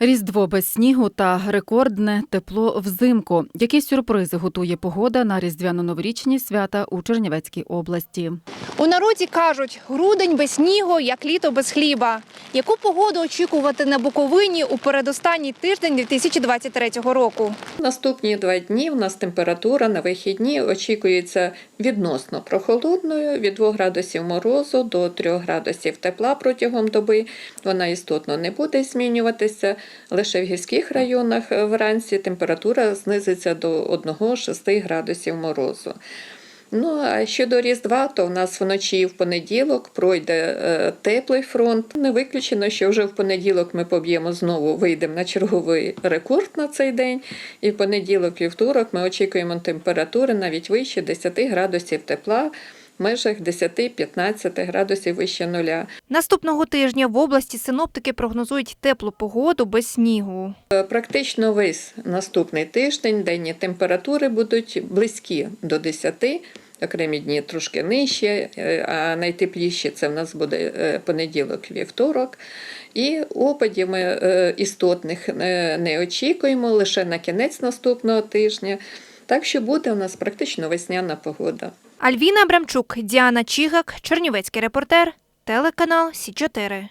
Різдво без снігу та рекордне тепло взимку. Які сюрпризи готує погода на різдвяно-новорічні свята у Чернівецькій області? У народі кажуть, грудень без снігу, як літо без хліба. Яку погоду очікувати на Буковині у передостанній тиждень 2023 року? Наступні два дні у нас температура на вихідні очікується відносно прохолодною від 2 градусів морозу до 3 градусів тепла протягом доби. Вона істотно не буде змінюватися. Лише в гірських районах е, вранці температура знизиться до 1-6 градусів морозу. Ну а щодо Різдва, то в нас вночі в понеділок пройде е, теплий фронт. Не виключено, що вже в понеділок ми поб'ємо знову, вийдемо на черговий рекорд на цей день. І в понеділок, вівторок ми очікуємо температури навіть вище 10 градусів тепла, в межах 10-15 градусів вище нуля. Наступного тижня в області синоптики прогнозують теплу погоду без снігу. Практично весь наступний тиждень денні температури будуть близькі до 10, окремі дні трошки нижче, е, а найтепліші це в нас буде е, понеділок, вівторок. І опадів ми е, істотних не очікуємо лише на кінець наступного тижня. Так що буде у нас практично весняна погода. Альвіна Абрамчук, Діана Чігак, Чернівецький репортер, телеканал Сі 4